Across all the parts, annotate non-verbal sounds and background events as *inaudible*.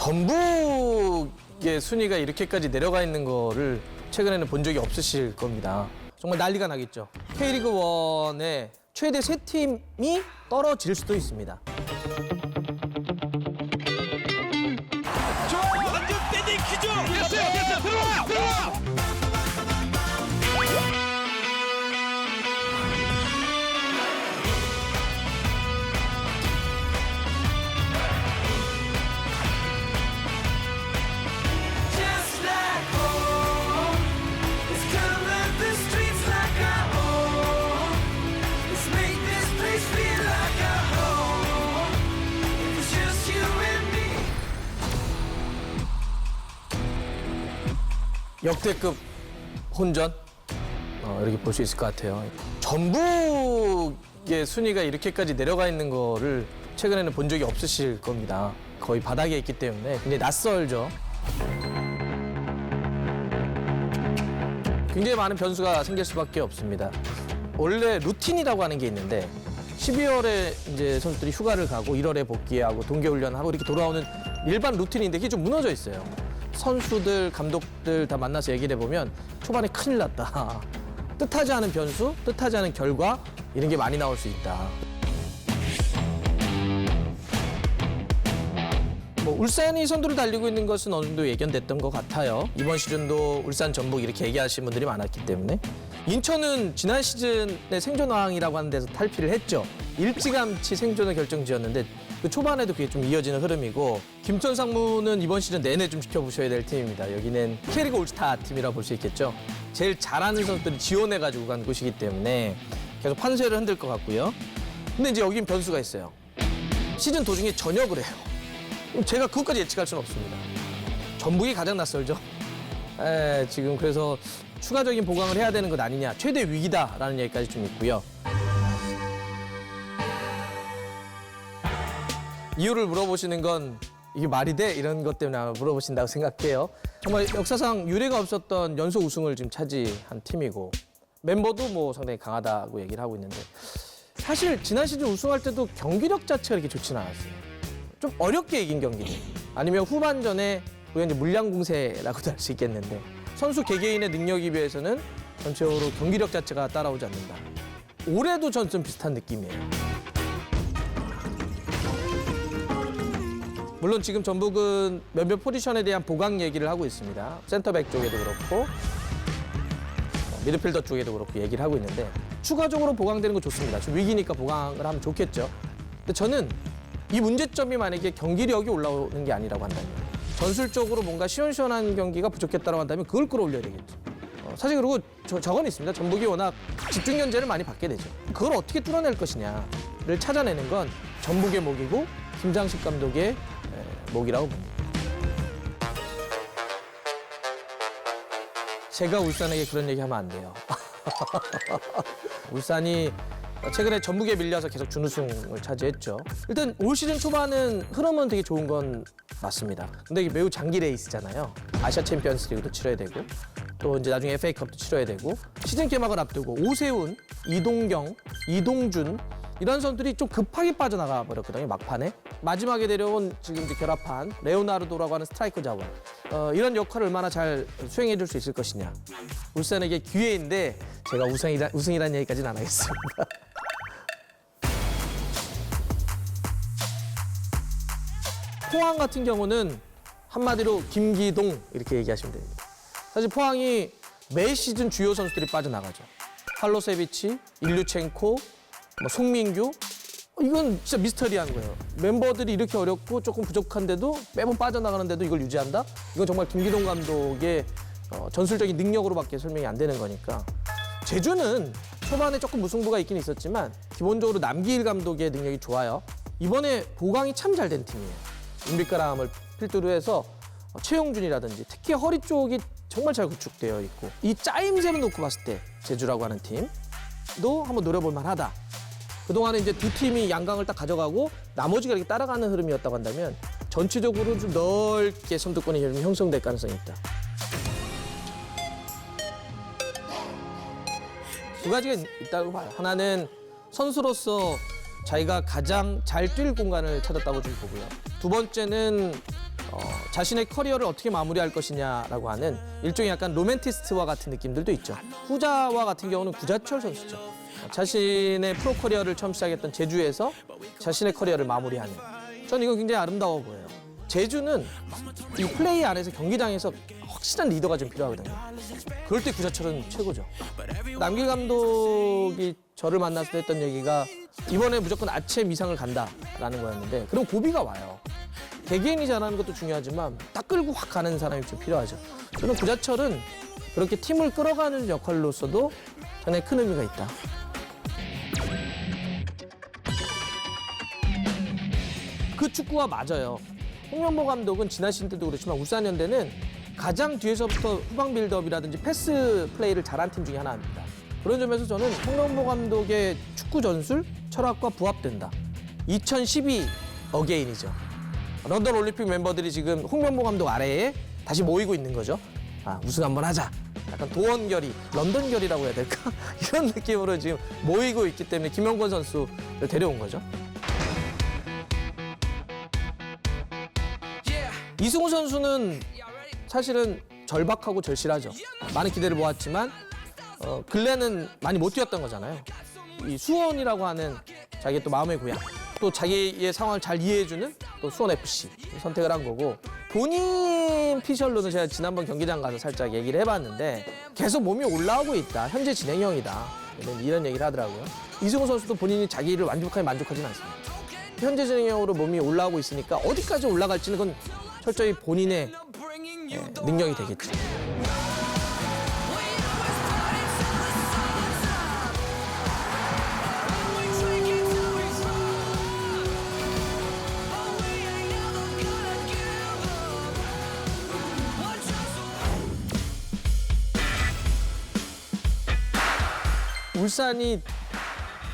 전북의 순위가 이렇게까지 내려가 있는 거를 최근에는 본 적이 없으실 겁니다. 정말 난리가 나겠죠. K리그 1의 최대 세 팀이 떨어질 수도 있습니다. 역대급 혼전 어, 이렇게 볼 수 있을 것 같아요. 전북의 순위가 이렇게까지 내려가 있는 거를 최근에는 본 적이 없으실 겁니다. 거의 바닥에 있기 때문에 굉장히 낯설죠. 굉장히 많은 변수가 생길 수밖에 없습니다. 원래 루틴이라고 하는 게 있는데 12월에 이제 선수들이 휴가를 가고 1월에 복귀하고 동계훈련하고 이렇게 돌아오는 일반 루틴인데 이게 좀 무너져 있어요. 선수들, 감독들 다 만나서 얘기를 해보면 초반에 큰일 났다. *laughs* 뜻하지 않은 변수, 뜻하지 않은 결과 이런 게 많이 나올 수 있다. 뭐 울산이 선두를 달리고 있는 것은 어느 정도 예견됐던 것 같아요. 이번 시즌도 울산 전북 이렇게 얘기하시는 분들이 많았기 때문에 인천은 지난 시즌에 생존왕이라고 하는 데서 탈피를 했죠. 일찌감치 생존을 결정지었는데 그 초반에도 그게 좀 이어지는 흐름이고 김천 상무는 이번 시즌 내내 좀 지켜보셔야 될 팀입니다. 여기는 캐리그 올스타 팀이라 볼 수 있겠죠. 제일 잘하는 선수들이 지원해 가지고 간 곳이기 때문에 계속 판세를 흔들 것 같고요. 근데 이제 여긴 변수가 있어요. 시즌 도중에 전역을 해요. 제가 그것까지 예측할 수는 없습니다. 전북이 가장 낯설죠. 에, 지금 그래서 추가적인 보강을 해야 되는 것 아니냐, 최대 위기다라는 얘기까지 좀 있고요. 이유를 물어보시는 건 이게 말이 돼? 이런 것 때문에 아마 물어보신다고 생각해요. 정말 역사상 유례가 없었던 연속 우승을 지금 차지한 팀이고 멤버도 뭐 상당히 강하다고 얘기를 하고 있는데 사실 지난 시즌 우승할 때도 경기력 자체가 이렇게 좋지는 않았어요. 좀 어렵게 이긴 경기들 아니면 후반전에 이제 물량 공세라고도 할 수 있겠는데 선수 개개인의 능력에 비해서는 전체적으로 경기력 자체가 따라오지 않는다. 올해도 전 좀 비슷한 느낌이에요. 물론 지금 전북은 몇몇 포지션에 대한 보강 얘기를 하고 있습니다. 센터백 쪽에도 그렇고 어, 미드필더 쪽에도 그렇고 얘기를 하고 있는데 추가적으로 보강되는 거 좋습니다. 지금 위기니까 보강을 하면 좋겠죠. 근데 저는 이 문제점이 만약에 경기력이 올라오는 게 아니라고 한다면 전술적으로 뭔가 시원시원한 경기가 부족했다고 한다면 그걸 끌어올려야 되겠죠. 어, 사실 그리고 저, 저건 있습니다. 전북이 워낙 집중 견제를 많이 받게 되죠. 그걸 어떻게 뚫어낼 것이냐를 찾아내는 건 전북의 목이고 김장식 감독의 에, 목이라고 봅니다. 제가 울산에게 그런 얘기 하면 안 돼요. *laughs* 울산이 최근에 전북에 밀려서 계속 준우승을 차지했죠. 일단 올 시즌 초반은 흐름은 되게 좋은 건 맞습니다. 근데 이게 매우 장기 레이스잖아요. 아시아 챔피언스 리그도 치러야 되고 또 이제 나중에 FA컵도 치러야 되고 시즌 개막을 앞두고 오세훈, 이동경, 이동준 이런 선수들이 좀 급하게 빠져나가 버렸거든요 막판에 마지막에 내려온 지금 이제 결합한 레오나르도라고 하는 스트라이커 자원 어, 이런 역할을 얼마나 잘 수행해 줄 수 있을 것이냐 울산에게 기회인데 제가 우승이라, 우승이라는 얘기까지는 안 하겠습니다. *laughs* 포항 같은 경우는 한마디로 김기동 이렇게 얘기하시면 됩니다. 사실 포항이 매 시즌 주요 선수들이 빠져나가죠. 팔로세비치, 일류첸코, 뭐 송민규 어, 이건 진짜 미스터리한 거예요. 멤버들이 이렇게 어렵고 조금 부족한데도 매번 빠져나가는데도 이걸 유지한다? 이건 정말 김기동 감독의 어, 전술적인 능력으로밖에 설명이 안 되는 거니까. 제주는 초반에 조금 무승부가 있긴 있었지만 기본적으로 남기일 감독의 능력이 좋아요. 이번에 보강이 참 잘 된 팀이에요. 은빛가람을 필두로 해서 어, 최용준이라든지 특히 허리 쪽이 정말 잘 구축되어 있고 이 짜임새를 놓고 봤을 때 제주라고 하는 팀도 한번 노려볼 만하다. 그동안에 이제 두 팀이 양강을 딱 가져가고 나머지가 이렇게 따라가는 흐름이었다고 한다면 전체적으로 좀 넓게 선두권이 좀 형성될 가능성이 있다. 두 가지가 있다고 봐요. 하나는 선수로서 자기가 가장 잘 뛸 공간을 찾았다고 좀 보고요. 두 번째는 어, 자신의 커리어를 어떻게 마무리할 것이냐라고 하는 일종의 약간 로맨티스트와 같은 느낌들도 있죠. 후자와 같은 경우는 구자철 선수죠. 어, 자신의 프로 커리어를 처음 시작했던 제주에서 자신의 커리어를 마무리하는. 저는 이거 굉장히 아름다워 보여요. 제주는 이 플레이 안에서 경기장에서 확실한 리더가 좀 필요하거든요. 그럴 때 구자철은 최고죠. 남길 감독이 저를 때 했던 얘기가 이번에 무조건 아체 미상을 간다라는 거였는데 그럼 고비가 와요. 개개인이 잘하는 것도 중요하지만 딱 끌고 확 가는 사람이 좀 필요하죠. 저는 구자철은 그렇게 팀을 끌어가는 역할로서도 전에 큰 의미가 있다. 그 축구가 맞아요. 홍명보 감독은 지난 시즌 때도 그렇지만 울산 현대는 가장 뒤에서부터 후방 빌드업이라든지 패스 플레이를 잘한 팀 중에 하나입니다. 그런 점에서 저는 홍명보 감독의 축구 전술 철학과 부합된다. 2012 어게인이죠. 런던 올림픽 멤버들이 지금 홍명보 감독 아래에 다시 모이고 있는 거죠. 아, 우승 한번 하자. 약간 도원결이, 런던결이라고 해야 될까? *laughs* 이런 느낌으로 지금 모이고 있기 때문에 김영권 선수를 데려온 거죠. 이승우 선수는 사실은 절박하고 절실하죠. 많은 기대를 모았지만 어, 근래는 많이 못 뛰었던 거잖아요. 이 수원이라고 하는 자기의 또 마음의 고향, 또 자기의 상황을 잘 이해해주는 또 수원 FC 선택을 한 거고 본인 피셜로는 제가 지난번 경기장 가서 살짝 얘기를 해봤는데 계속 몸이 올라오고 있다. 현재 진행형이다. 이런, 이런 얘기를 하더라고요. 이승우 선수도 본인이 자기를 완벽하게 만족하지는 않습니다. 현재 진행형으로 몸이 올라오고 있으니까 어디까지 올라갈지는 그건 철저히 본인의 예, 능력이 되겠죠. 울산이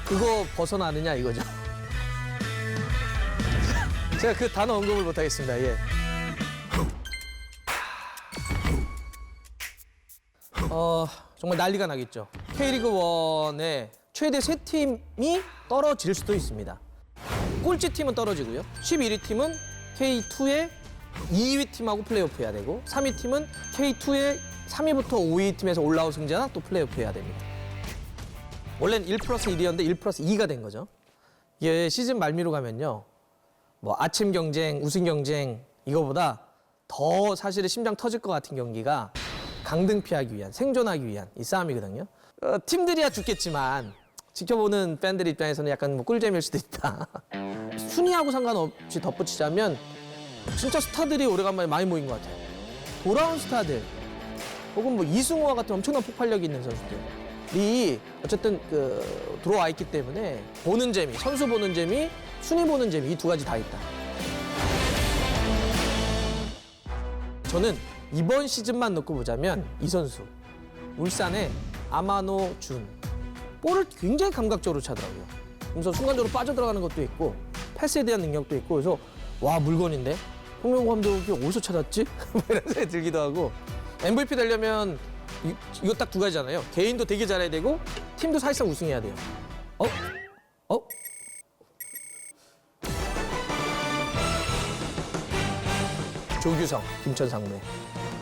그거 벗어나느냐 이거죠. *laughs* 제가 그 단어 언급을 못하겠습니다. 예. 어 정말 난리가 나겠죠. K리그 1의 최대 세 팀이 떨어질 수도 있습니다. 꼴찌 팀은 떨어지고요. 11위 팀은 K2의 2위 팀하고 플레이오프 해야 되고 3위 팀은 K2의 3위부터 5위 팀에서 올라온 승자나 또 플레이오프 해야 됩니다. 원래는 1 플러스 1이었는데 1 플러스 2가 된 거죠. 이게 시즌 말미로 가면요. 뭐 아침 경쟁, 우승 경쟁 이거보다 더 사실은 심장 터질 것 같은 경기가 강등 피하기 위한 생존하기 위한 이 싸움이거든요. 어, 팀들이야 죽겠지만 지켜보는 팬들 입장에서는 약간 뭐 꿀잼일 수도 있다. *laughs* 순위하고 상관없이 덧붙이자면 진짜 스타들이 오래간만에 많이 모인 것 같아요. 돌아온 스타들 혹은 뭐 이승우와 같은 엄청난 폭발력이 있는 선수들이 어쨌든 그 들어와 있기 때문에 보는 재미, 선수 보는 재미, 순위 보는 재미 이 두 가지 다 있다. 저는 이번 시즌만 놓고 보자면 이 선수 울산의 아마노 준 볼을 굉장히 감각적으로 차더라고요. 그래서 순간적으로 빠져들어가는 것도 있고 패스에 대한 능력도 있고 그래서 와 물건인데 홍명호 감독이 어디서 찾았지? *laughs* 뭐 이런 생각이 들기도 하고 MVP 되려면 이, 이거 딱 두 가지잖아요. 개인도 되게 잘해야 되고 팀도 사실상 우승해야 돼요. 어? 어? 조규성, 김천 상무에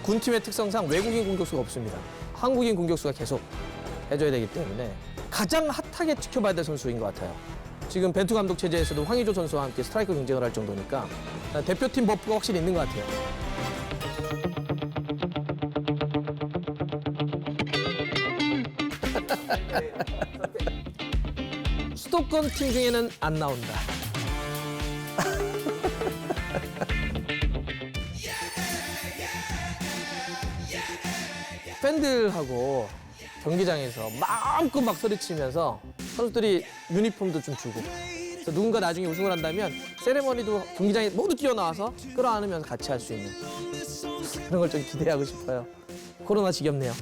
군팀의 특성상 외국인 공격수가 없습니다. 한국인 공격수가 계속 해줘야 되기 때문에 가장 핫하게 지켜봐야 될 선수인 것 같아요. 지금 벤투 감독 체제에서도 황의조 선수와 함께 스트라이커 경쟁을 할 정도니까 대표팀 버프가 확실히 있는 것 같아요. *laughs* 수도권 팀 중에는 안 나온다. *laughs* 팬들하고 경기장에서 마음껏 막 소리치면서 선수들이 유니폼도 좀 주고 그래서 누군가 나중에 우승을 한다면 세레머니도 경기장에 모두 뛰어나와서 끌어안으면서 같이 할 수 있는 그런 걸 좀 기대하고 싶어요. 코로나 지겹네요.